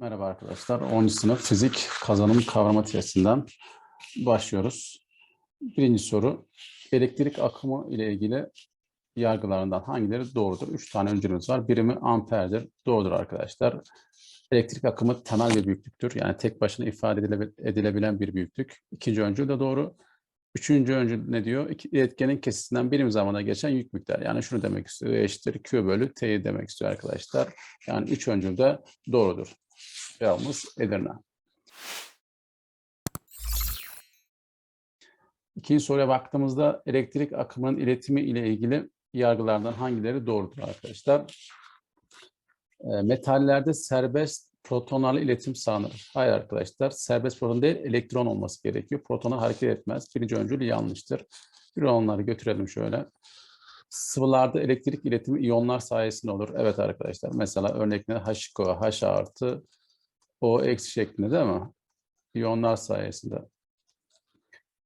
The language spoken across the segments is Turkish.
Merhaba arkadaşlar. 10. sınıf fizik kazanım kavrama testinden başlıyoruz. Birinci soru. Elektrik akımı ile ilgili yargılarından hangileri doğrudur? Üç tane öncülümüz var. Birimi amperdir. Doğrudur arkadaşlar. Elektrik akımı temel bir büyüklüktür. Yani tek başına ifade edile- edilebilen bir büyüklük. İkinci öncül de doğru. Üçüncü öncül ne diyor? İletkenin kesisinden birim zamanda geçen yük miktarı. Yani şunu demek istiyor. E eşittir Q bölü T'yi demek istiyor arkadaşlar. Yani üç öncül de doğrudur. Cevabımız Edirne. İkinci soruya baktığımızda elektrik akımının iletimi ile ilgili yargılardan hangileri doğrudur arkadaşlar? E, metallerde serbest protonlarla iletim sağlanır. Hayır arkadaşlar, serbest proton değil, elektron olması gerekiyor. Protonlar hareket etmez. Birinci öncül yanlıştır. Bir onları götürelim şöyle. Sıvılarda elektrik iletimi iyonlar sayesinde olur. Evet arkadaşlar, mesela örnekler H2O, H artı, o eksi şeklinde değil mi? İyonlar sayesinde.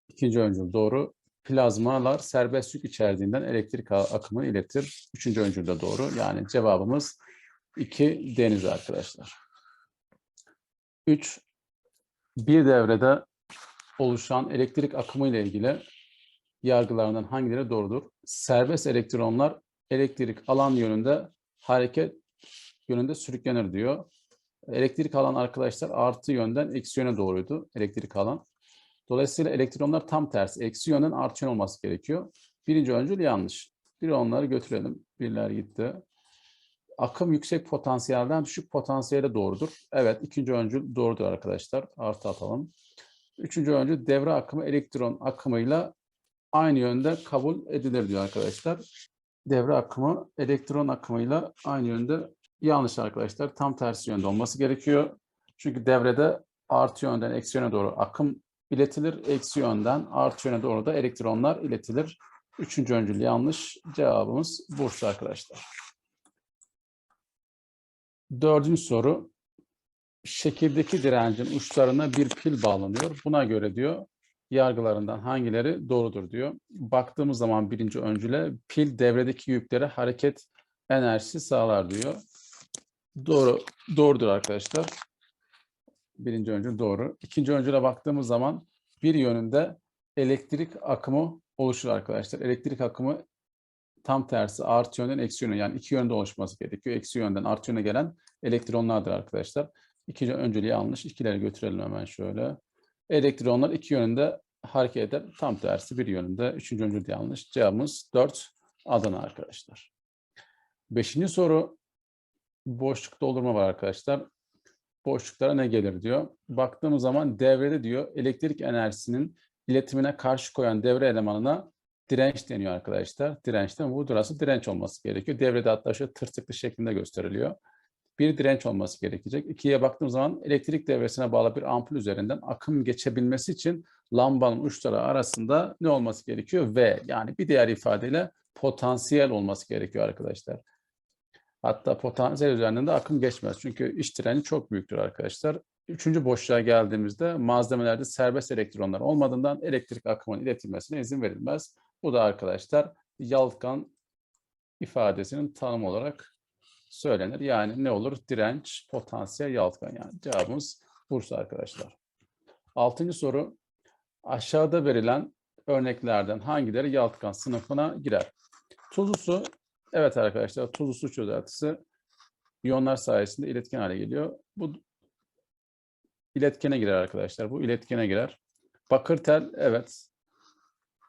İkinci öncül doğru. Plazmalar serbest yük içerdiğinden elektrik akımını iletir. Üçüncü öncül de doğru. Yani cevabımız 2 deniz arkadaşlar. 3. Bir devrede oluşan elektrik akımı ile ilgili yargılarından hangileri doğrudur? Serbest elektronlar elektrik alan yönünde hareket yönünde sürüklenir diyor. Elektrik alan arkadaşlar artı yönden eksi yöne doğruydu elektrik alan. Dolayısıyla elektronlar tam tersi. Eksi yönden artı yön olması gerekiyor. Birinci öncül yanlış. Bir onları götürelim. Birler gitti. Akım yüksek potansiyelden düşük potansiyele doğrudur. Evet ikinci öncül doğrudur arkadaşlar. Artı atalım. Üçüncü öncül devre akımı elektron akımıyla aynı yönde kabul edilir diyor arkadaşlar. Devre akımı elektron akımıyla aynı yönde yanlış arkadaşlar. Tam tersi yönde olması gerekiyor. Çünkü devrede artı yönden eksi yöne doğru akım iletilir. Eksi yönden artı yöne doğru da elektronlar iletilir. Üçüncü öncül yanlış. Cevabımız Bursa arkadaşlar. Dördüncü soru. Şekildeki direncin uçlarına bir pil bağlanıyor. Buna göre diyor yargılarından hangileri doğrudur diyor. Baktığımız zaman birinci öncüle pil devredeki yüklere hareket enerjisi sağlar diyor. Doğru, doğrudur arkadaşlar. Birinci öncül doğru. İkinci öncüle baktığımız zaman bir yönünde elektrik akımı oluşur arkadaşlar. Elektrik akımı tam tersi artı yönden eksi yöne yani iki yönde oluşması gerekiyor. Eksi yönden artı yöne gelen elektronlardır arkadaşlar. İkinci öncülü yanlış. İkileri götürelim hemen şöyle. Elektronlar iki yönünde hareket eder. Tam tersi bir yönünde. Üçüncü öncül yanlış. Cevabımız 4 Adana arkadaşlar. Beşinci soru boşluk doldurma var arkadaşlar. Boşluklara ne gelir diyor. Baktığımız zaman devrede diyor elektrik enerjisinin iletimine karşı koyan devre elemanına direnç deniyor arkadaşlar. Dirençten bu durası direnç olması gerekiyor. Devrede hatta şöyle tırtıklı şeklinde gösteriliyor. Bir direnç olması gerekecek. İkiye baktığımız zaman elektrik devresine bağlı bir ampul üzerinden akım geçebilmesi için lambanın uçları arasında ne olması gerekiyor? V yani bir diğer ifadeyle potansiyel olması gerekiyor arkadaşlar. Hatta potansiyel üzerinden de akım geçmez. Çünkü iç direnci çok büyüktür arkadaşlar. Üçüncü boşluğa geldiğimizde malzemelerde serbest elektronlar olmadığından elektrik akımının iletilmesine izin verilmez. Bu da arkadaşlar yalıtkan ifadesinin tanımı olarak söylenir. Yani ne olur? Direnç, potansiyel, yalıtkan. Yani cevabımız Bursa arkadaşlar. Altıncı soru. Aşağıda verilen örneklerden hangileri yalıtkan sınıfına girer? Tuzlu su, evet arkadaşlar tuzlu su çözeltisi iyonlar sayesinde iletken hale geliyor. Bu iletkene girer arkadaşlar. Bu iletkene girer. Bakır tel, evet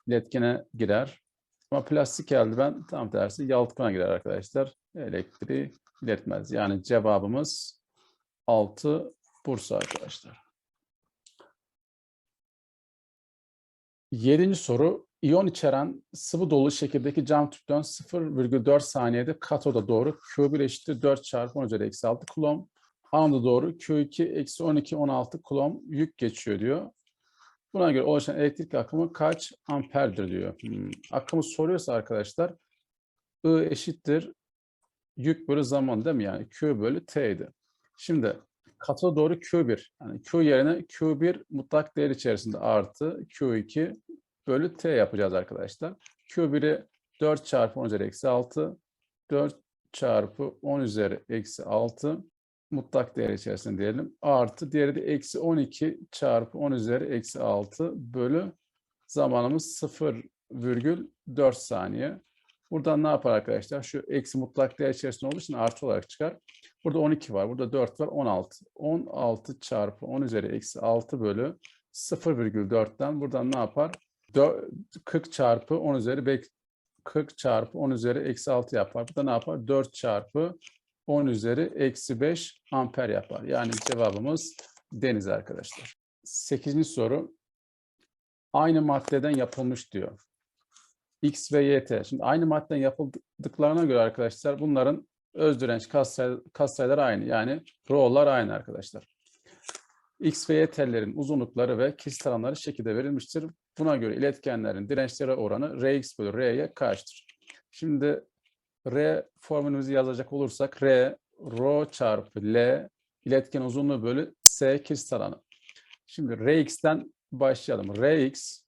iletkene girer. Ama plastik eldiven tam tersi yalıtkana girer arkadaşlar. Elektriği iletmez. Yani cevabımız 6 Bursa arkadaşlar. Yedinci soru. İyon içeren sıvı dolu şekildeki cam tüpten 0,4 saniyede katoda doğru Q1 eşittir 4 çarpı 10 üzeri eksi 6 kulom. Anoda doğru Q2 eksi 12 16 kulom yük geçiyor diyor. Buna göre oluşan elektrik akımı kaç amperdir diyor. Hmm, Akımı soruyorsa arkadaşlar I eşittir yük bölü zaman değil mi? Yani Q bölü T'ydi. Şimdi katoda doğru Q1. Yani Q yerine Q1 mutlak değer içerisinde artı Q2 bölü T yapacağız arkadaşlar. Q1'i 4 çarpı 10 üzeri eksi 6. 4 çarpı 10 üzeri eksi 6. mutlak değer içerisinde diyelim. Artı diğeri de eksi 12 çarpı 10 üzeri eksi 6 bölü zamanımız 0,4 saniye. Buradan ne yapar arkadaşlar? Şu eksi mutlak değer içerisinde olduğu için artı olarak çıkar. Burada 12 var. Burada 4 var. 16. 16 çarpı 10 üzeri eksi 6 bölü 0,4'ten buradan ne yapar? Dö- 40 çarpı 10 üzeri bek- 40 çarpı 10 üzeri eksi 6 yapar. Burada ne yapar? 4 çarpı 10 üzeri eksi 5 amper yapar. Yani cevabımız deniz arkadaşlar. 8. soru. Aynı maddeden yapılmış diyor. X ve YT. Şimdi aynı maddeden yapıldıklarına göre arkadaşlar bunların öz direnç katsay katsayıları aynı. Yani rho'lar aynı arkadaşlar. X ve Y tellerin uzunlukları ve kesit alanları şekilde verilmiştir. Buna göre iletkenlerin dirençleri oranı Rx bölü R'ye kaçtır? Şimdi R formülümüzü yazacak olursak R rho çarpı L iletken uzunluğu bölü S kesit alanı. Şimdi Rx'ten başlayalım. Rx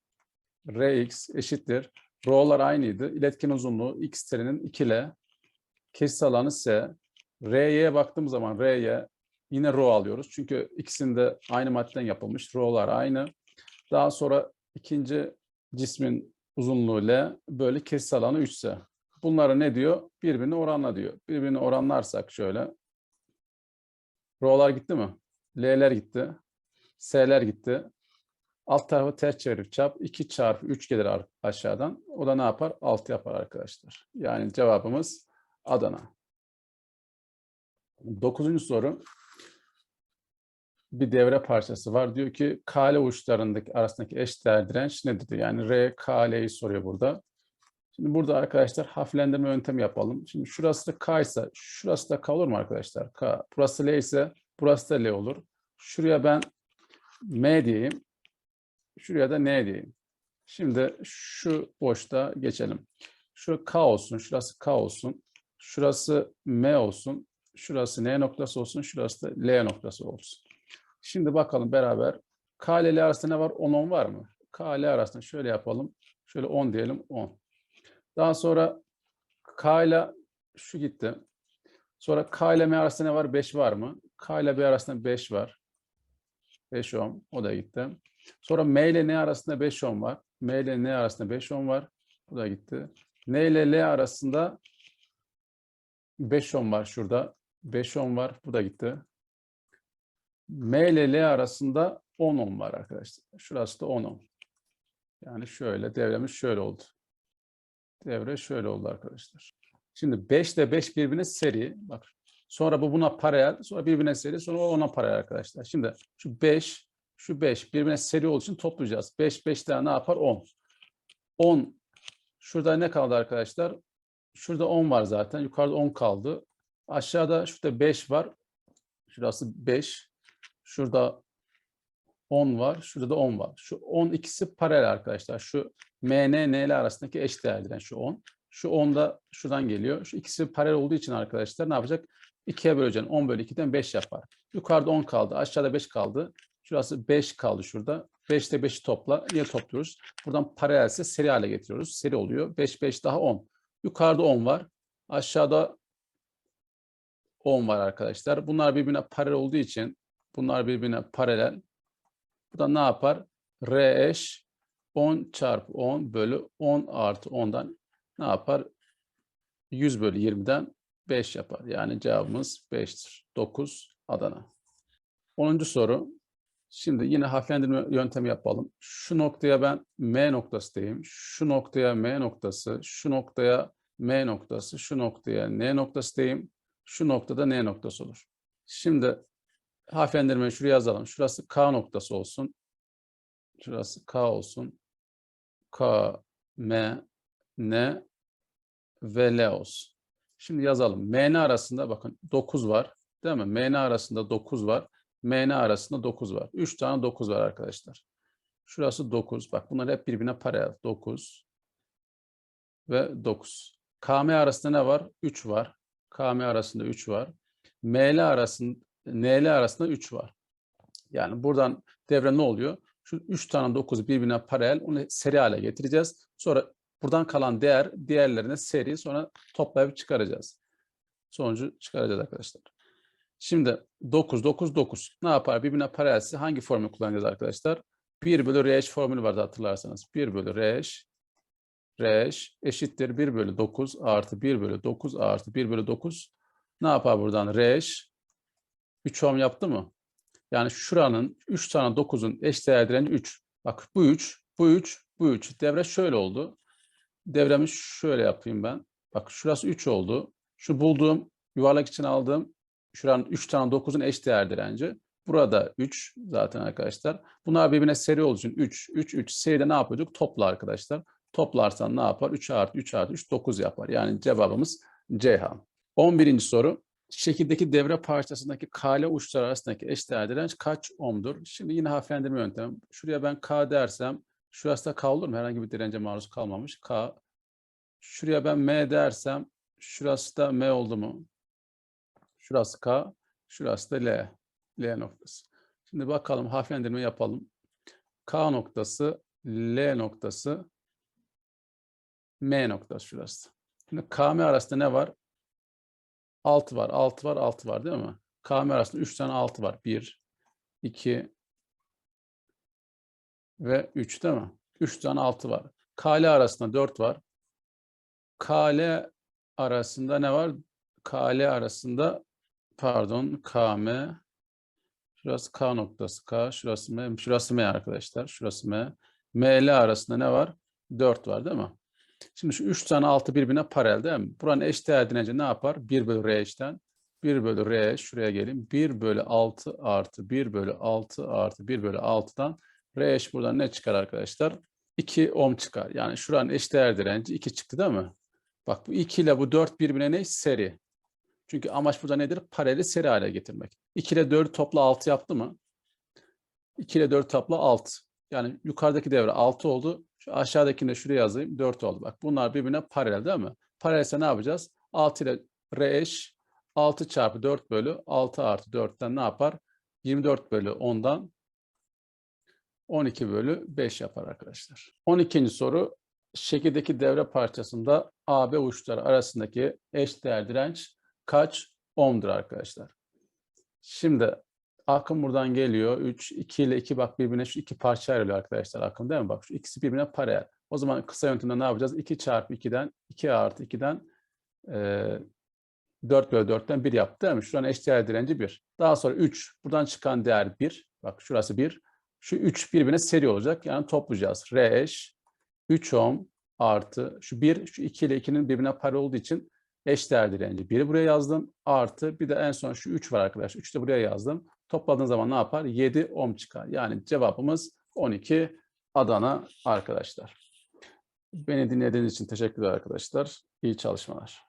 Rx eşittir. Rho'lar aynıydı. İletken uzunluğu x telinin 2 L. Kesit alanı S. R'ye baktığım zaman R'ye yine rho alıyoruz. Çünkü ikisinde aynı maddeden yapılmış. Rho'lar aynı. Daha sonra ikinci cismin uzunluğu L bölü kesit alanı 3 ise. Bunları ne diyor? Birbirini oranla diyor. Birbirini oranlarsak şöyle. Rho'lar gitti mi? L'ler gitti. S'ler gitti. Alt tarafı ters çevirip çap 2 çarpı 3 gelir aşağıdan. O da ne yapar? 6 yapar arkadaşlar. Yani cevabımız Adana. Dokuzuncu soru. Bir devre parçası var. Diyor ki kale uçlarındaki arasındaki eşdeğer direnç nedir? diyor. Yani R, KL'yi soruyor burada. Şimdi burada arkadaşlar hafiflendirme yöntemi yapalım. Şimdi şurası da K ise şurası da K olur mu arkadaşlar? K. Burası L ise burası da L olur. Şuraya ben M diyeyim. Şuraya da N diyeyim. Şimdi şu boşta geçelim. Şu K olsun, şurası K olsun. Şurası M olsun. Şurası N noktası olsun, şurası da L noktası olsun. Şimdi bakalım beraber. K ile L arasında ne var? 10 10 var mı? K ile arasında şöyle yapalım. Şöyle 10 diyelim 10. Daha sonra K ile şu gitti. Sonra K ile M arasında ne var? 5 var mı? K ile B arasında 5 var. 5 ohm. O da gitti. Sonra M ile N arasında 5 ohm var. M ile N arasında 5 ohm var. Bu da gitti. N ile L arasında 5 ohm var şurada. 5 ohm var. Bu da gitti. M ile L arasında 10 ohm var arkadaşlar. Şurası da 10 ohm. Yani şöyle devremiz şöyle oldu. Devre şöyle oldu arkadaşlar. Şimdi 5 ile 5 birbirine seri. Bak. Sonra bu buna paralel. Sonra birbirine seri. Sonra ona paralel arkadaşlar. Şimdi şu 5, şu 5 birbirine seri olduğu için toplayacağız. 5, 5 daha ne yapar? 10. 10. Şurada ne kaldı arkadaşlar? Şurada 10 var zaten. Yukarıda 10 kaldı. Aşağıda şurada 5 var. Şurası 5. Şurada 10 var. Şurada da 10 var. Şu 10 ikisi paralel arkadaşlar. Şu MN, NL arasındaki eşdeğerden şu 10. Şu 10 da şuradan geliyor. Şu ikisi paralel olduğu için arkadaşlar ne yapacak? 2'ye böleceksin. 10 bölü 2'den 5 yapar. Yukarıda 10 kaldı. Aşağıda 5 kaldı. Şurası 5 kaldı şurada. 5 ile 5'i topla. Niye topluyoruz? Buradan paralelse seri hale getiriyoruz. Seri oluyor. 5, 5 daha 10. Yukarıda 10 var. Aşağıda 10 var arkadaşlar. Bunlar birbirine paralel olduğu için bunlar birbirine paralel. Bu da ne yapar? R eş 10 çarpı 10 bölü 10 artı 10'dan ne yapar? 100 bölü 20'den 5 yapar. Yani cevabımız 5'tir. 9 Adana. 10. soru. Şimdi yine hafiflendirme yöntemi yapalım. Şu noktaya ben M noktası diyeyim. Şu noktaya M noktası, şu noktaya M noktası, şu noktaya N noktası diyeyim. Şu noktada N noktası olur. Şimdi hafiflendirmeyi şuraya yazalım. Şurası K noktası olsun. Şurası K olsun. K, M, N ve L olsun. Şimdi yazalım. MN arasında bakın 9 var. Değil mi? MN arasında 9 var. MN arasında 9 var. 3 tane 9 var arkadaşlar. Şurası 9. Bak bunlar hep birbirine paralel. 9 ve 9. KM arasında ne var? 3 var. KM arasında 3 var. ML arasında NL arasında 3 var. Yani buradan devre ne oluyor? Şu 3 tane 9 birbirine paralel onu seri hale getireceğiz. Sonra buradan kalan değer diğerlerine seri sonra toplayıp çıkaracağız. Sonucu çıkaracağız arkadaşlar. Şimdi 9, 9, 9. Ne yapar? Birbirine paralelse hangi formülü kullanacağız arkadaşlar? 1 bölü RH formülü vardı hatırlarsanız. 1 bölü RH, RH eşittir 1 bölü 9 artı 1 bölü 9 artı 1 bölü 9. Ne yapar buradan? RH 3 ohm yaptı mı? Yani şuranın 3 tane 9'un eş değer direnci 3. Bak bu 3, bu 3, bu 3. Devre şöyle oldu. Devremi şöyle yapayım ben. Bak şurası 3 oldu. Şu bulduğum yuvarlak için aldığım şuranın 3 tane 9'un eş değer direnci. Burada 3 zaten arkadaşlar. Bunlar birbirine seri olduğu için 3, 3, 3. Seride ne yapıyorduk? Topla arkadaşlar. Toplarsan ne yapar? 3 artı 3 artı 3, 9 yapar. Yani cevabımız Ceyhan. 11. soru. Şekildeki devre parçasındaki K ile uçlar arasındaki eşdeğer direnç kaç ohm'dur? Şimdi yine hafiflendirme yöntemi. Şuraya ben K dersem, şurası da K olur mu? Herhangi bir dirence maruz kalmamış. K. Şuraya ben M dersem, şurası da M oldu mu? Şurası K, şurası da L. L noktası. Şimdi bakalım hafiflendirme yapalım. K noktası, L noktası, M noktası şurası. Şimdi KM arasında ne var? 6 var, 6 var, 6 var değil mi? KM arasında 3 tane 6 var. 1, 2 ve 3 değil mi? 3 tane 6 var. KL arasında 4 var. KL arasında ne var? KL arasında pardon KM şurası K noktası K şurası M şurası M arkadaşlar şurası M ML arasında ne var? 4 var değil mi? Şimdi şu 3 tane 6 birbirine paralel değil mi? Buranın eşdeğer direnci ne yapar? 1 bölü RH'den 1 bölü R şuraya gelin. 1 bölü 6 artı 1 bölü 6 artı 1 bölü 6'dan RH buradan ne çıkar arkadaşlar? 2 ohm çıkar. Yani şuranın eşdeğer direnci 2 çıktı değil mi? Bak bu 2 ile bu 4 birbirine ne? Seri. Çünkü amaç burada nedir? Paraleli seri hale getirmek. 2 ile 4 topla 6 yaptı mı? 2 ile 4 topla 6. Yani yukarıdaki devre 6 oldu. Şu aşağıdakini de şuraya yazayım. 4 oldu. Bak bunlar birbirine paralel değil mi? Paralelse ne yapacağız? 6 ile R eş 6 çarpı 4 bölü 6 artı 4'ten ne yapar? 24 bölü 10'dan 12 bölü 5 yapar arkadaşlar. 12. soru. Şekildeki devre parçasında AB uçları arasındaki eşdeğer direnç kaç ohm'dur arkadaşlar? Şimdi akım buradan geliyor. 3, 2 ile 2 bak birbirine şu iki parça ayrılıyor arkadaşlar akım değil mi? Bak şu ikisi birbirine paralel. O zaman kısa yöntemde ne yapacağız? 2 çarpı 2'den 2 artı 2'den e, 4 bölü 4'ten 1 yaptı değil mi? Şuranın eşdeğer direnci 1. Daha sonra 3. Buradan çıkan değer 1. Bak şurası 1. Şu 3 birbirine seri olacak. Yani toplayacağız. R eş 3 ohm artı şu 1, şu 2 ile 2'nin birbirine paralel olduğu için eşdeğer direnci. 1'i buraya yazdım. Artı bir de en son şu 3 var arkadaşlar. 3 de buraya yazdım. Topladığın zaman ne yapar? 7 ohm çıkar. Yani cevabımız 12 Adana arkadaşlar. Beni dinlediğiniz için teşekkürler arkadaşlar. İyi çalışmalar.